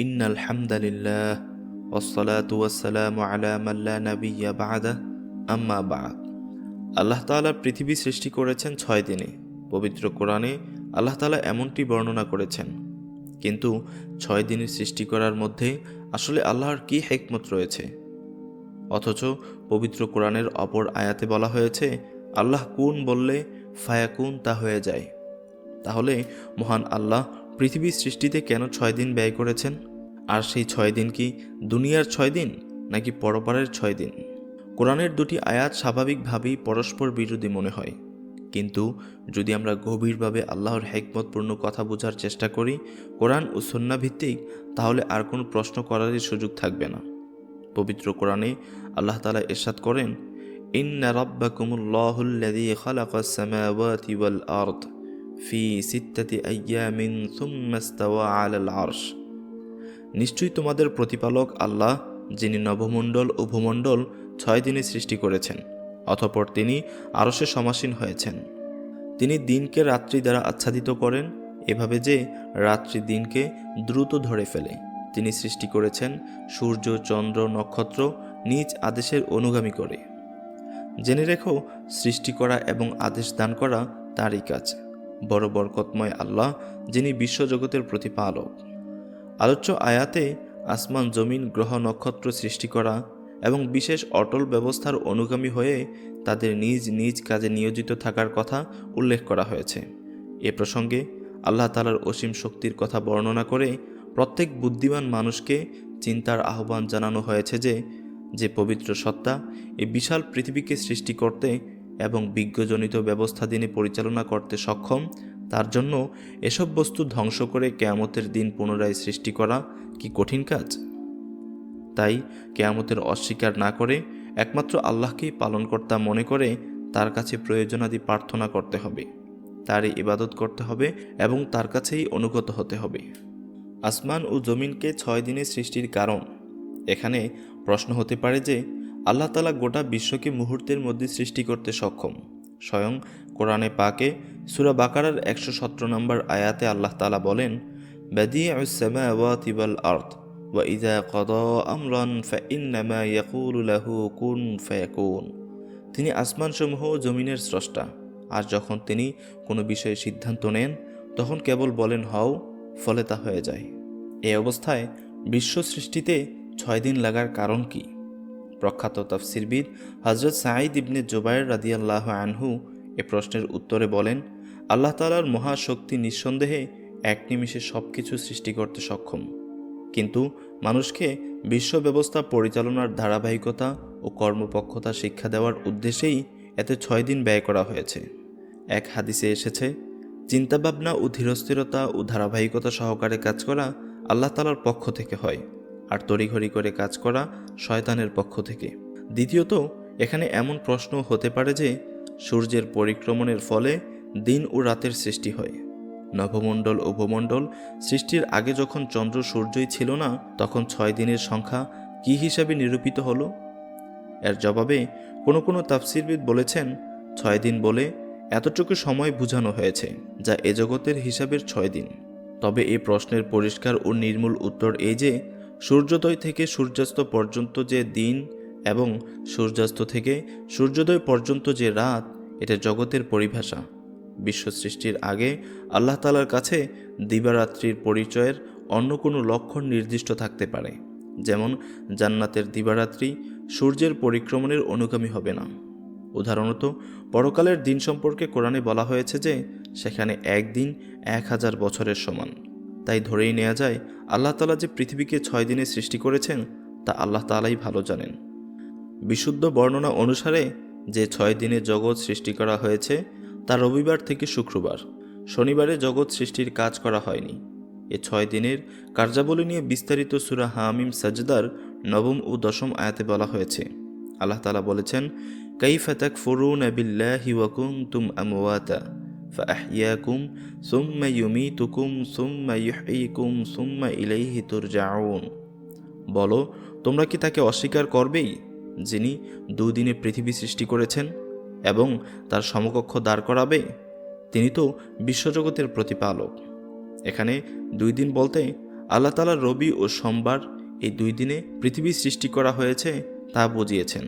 إن الحمد لله والصلاة والسلام على من لا نبي بعده أما بعد আল্লাহ তাআলা পৃথিবী সৃষ্টি করেছেন ছয় দিনে পবিত্র কোরআনে আল্লাহ তাআলা এমনটি বর্ণনা করেছেন কিন্তু ছয় দিনের সৃষ্টি করার মধ্যে আসলে আল্লাহর কি হেকমত রয়েছে অথচ পবিত্র কোরআনের অপর আয়াতে বলা হয়েছে আল্লাহ কুন বললে ফায়াকুন তা হয়ে যায় তাহলে মহান আল্লাহ পৃথিবীর সৃষ্টিতে কেন ছয় দিন ব্যয় করেছেন? আর সেই ছয় দিন কি দুনিয়ার ছয় দিন নাকি পরপারের ছয় দিন? কোরআনের দুটি আয়াত স্বাভাবিকভাবেই পরস্পর বিরোধী মনে হয়। কিন্তু যদি আমরা গভীরভাবে আল্লাহর হেকমতপূর্ণ কথা বোঝার চেষ্টা করি, কোরআন ও সন্না ভিত্তিক, তাহলে আর কোনো প্রশ্ন করারই সুযোগ থাকবে না। পবিত্র কোরআনে আল্লাহ তালা এরশাদ করেন, ইন্না রব্বাকুমুল্লাহুল্লাযী খালাকাস সামাওয়াতি ওয়াল আরদ। ফি সিত্তাতি আইয়ামিন সুম্মা ইস্তাওয়া আলাল আরশ। নিশ্চয়ই তোমাদের প্রতিপালক আল্লাহ, যিনি নবমণ্ডল ও ভূমণ্ডল ছয় দিনে সৃষ্টি করেছেন, অতঃপর তিনি আরশে সমাসীন হয়েছেন। তিনি দিনকে রাত্রি দ্বারা আচ্ছাদিত করেন, এভাবে যে রাত্রি দিনকে দ্রুত ধরে ফেলে। তিনি সৃষ্টি করেছেন সূর্য, চন্দ্র, নক্ষত্র নিজ আদেশের অনুগামী করে। জেনে রেখো, সৃষ্টি করা এবং আদেশ দান করা তারই কাজ। বড় বরকতময় আল্লাহ, যিনি বিশ্বজগতের প্রতিপালক। আলোচ্য আয়াতে আসমান জমিন গ্রহ নক্ষত্র সৃষ্টি করা এবং বিশেষ অটল ব্যবস্থার অনুগামী হয়ে তাদের নিজ নিজ কাজে নিয়োজিত থাকার কথা উল্লেখ করা হয়েছে। এ প্রসঙ্গে আল্লাহ তালার অসীম শক্তির কথা বর্ণনা করে প্রত্যেক বুদ্ধিমান মানুষকে চিন্তার আহ্বান জানানো হয়েছে যে যে পবিত্র সত্তা এই বিশাল পৃথিবীকে সৃষ্টি করতে এবং বিজ্ঞজনিত ব্যবস্থা দিনে পরিচালনা করতে সক্ষম, তার জন্য এসব বস্তু ধ্বংস করে কেয়ামতের দিন পুনরায় সৃষ্টি করা কি কঠিন কাজ? তাই কেয়ামতের অস্বীকার না করে একমাত্র আল্লাহকেই পালনকর্তা মনে করে তার কাছে প্রয়োজনাদি প্রার্থনা করতে হবে, তারই ইবাদত করতে হবে এবং তার কাছেই অনুগত হতে হবে। আসমান ও জমিনকে ছয় দিনের সৃষ্টির কারণ। এখানে প্রশ্ন হতে পারে যে আল্লাহ তালা গোটা বিশ্বকে মুহূর্তের মধ্যে সৃষ্টি করতে সক্ষম। স্বয়ং কোরআনে পাকে সুরা বাকারার একশো সতেরো নম্বর আয়াতে আল্লাহ তালা বলেন আর্থ কদ আমরান কুন তিনি আসমানসমূহ জমিনের স্রষ্টা। আর যখন তিনি কোনো বিষয়ে সিদ্ধান্ত নেন, তখন কেবল বলেন, হও, ফলে তা হয়ে যায়। এই অবস্থায় বিশ্ব সৃষ্টিতে ছয় দিন লাগার কারণ কী? প্রখ্যাত তফসিরবিদ হজরত সাঈদ ইবনে জোবায়ের রাদিয়াল্লাহ আনহু এ প্রশ্নের উত্তরে বলেন, আল্লাহ তালার মহাশক্তি নিঃসন্দেহে এক নিমিষে সব কিছু সৃষ্টি করতে সক্ষম। কিন্তু মানুষকে বিশ্ব ব্যবস্থা পরিচালনার ধারাবাহিকতা ও কর্মপক্ষতা শিক্ষা দেওয়ার উদ্দেশ্যেই এতে ছয় দিন ব্যয় করা হয়েছে। এক হাদিসে এসেছে, চিন্তাভাবনা ও ধীরস্থিরতা ও ধারাবাহিকতা সহকারে কাজ করা আল্লাহ তালার পক্ষ থেকে হয়। আর তড়িঘড়ি করে কাজ করা শয়তানের পক্ষ থেকে। দ্বিতীয়ত, এখানে এমন প্রশ্ন হতে পারে যে, সূর্যের পরিক্রমণের ফলে দিন ও রাতের সৃষ্টি হয়। নভমণ্ডল ও ভূমণ্ডল সৃষ্টির আগে যখন চন্দ্র সূর্যই ছিল না, তখন ছয় দিনের সংখ্যা কি হিসাবে নিরূপিত হলো? এর জবাবে কোনো কোনো তাফসিরবিদ বলেছেন, ছয় দিন বলে এতটুকু সময় বুঝানো হয়েছে, যা এ জগতের হিসাবের ছয় দিন। তবে এই প্রশ্নের পরিষ্কার ও নির্মূল উত্তর এই যে সূর্যোদয় থেকে সূর্যাস্ত পর্যন্ত যে দিন এবং সূর্যাস্ত থেকে সূর্যোদয় পর্যন্ত যে রাত, এটা জগতের পরিভাষা। বিশ্ব সৃষ্টির আগে আল্লাহ তালার কাছে দিবারাত্রির পরিচয়ের অন্য কোনো লক্ষণ নির্দিষ্ট থাকতে পারে। যেমন, জান্নাতের দিবারাত্রি সূর্যের পরিক্রমণের অনুগামী হবে না। উদাহরণত, পরকালের দিন সম্পর্কে কোরআনে বলা হয়েছে যে, সেখানে একদিন এক হাজার বছরের সমান। তাই ধরেই নেওয়া যায়, আল্লাহ তালা যে পৃথিবীকে ছয় দিনে সৃষ্টি করেছেন, তা আল্লাহ তালাই ভালো জানেন। বিশুদ্ধ বর্ণনা অনুসারে যে ছয় দিনে জগৎ সৃষ্টি করা হয়েছে, তা রবিবার থেকে শুক্রবার। শনিবারে জগৎ সৃষ্টির কাজ করা হয়নি। এ ছয় দিনের কার্যাবলী নিয়ে বিস্তারিত সুরা হামিম সাজদার নবম ও দশম আয়াতে বলা হয়েছে। আল্লাহ তালা বলেছেন, কাইফা তাক ফরুন আবিল্লাহি ওয়াকুম তুম আমওয়াতা। فأحياكم ثم يميتكم ثم يحييكم ثم إليه ترجعون বলো তোমরা কি তাকে অস্বীকার করবেই যিনি দুদিনে পৃথিবী সৃষ্টি করেছেন এবং তার সমকক্ষ দাঁড় করাবে তিনি তো বিশ্বজগতের প্রতিপালক এখানে দুই দিন বলতে আল্লাহ তালা রবি ও সোমবার এই দুই দিনে পৃথিবী সৃষ্টি করা হয়েছে তা বুঝিয়েছেন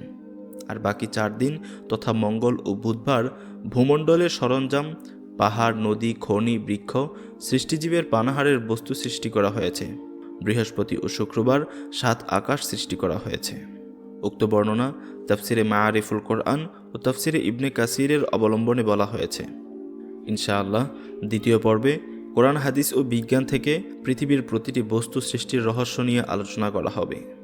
আর বাকি চার দিন তথা মঙ্গল ও বুধবার ভূমণ্ডলের সরঞ্জাম, পাহাড়, নদী, খনি, বৃক্ষ, সৃষ্টিজীবের পানাহারের বস্তু সৃষ্টি করা হয়েছে। বৃহস্পতি ও শুক্রবার সাত আকাশ সৃষ্টি করা হয়েছে। উক্ত বর্ণনা তাফসিরে মায়ারিফুল কোরআন ও তাফসিরে ইবনে কাসিরের অবলম্বনে বলা হয়েছে। ইনশাআল্লাহ, দ্বিতীয় পর্বে কোরআন, হাদিস ও বিজ্ঞান থেকে পৃথিবীর প্রতিটি বস্তু সৃষ্টির রহস্য নিয়ে আলোচনা করা হবে।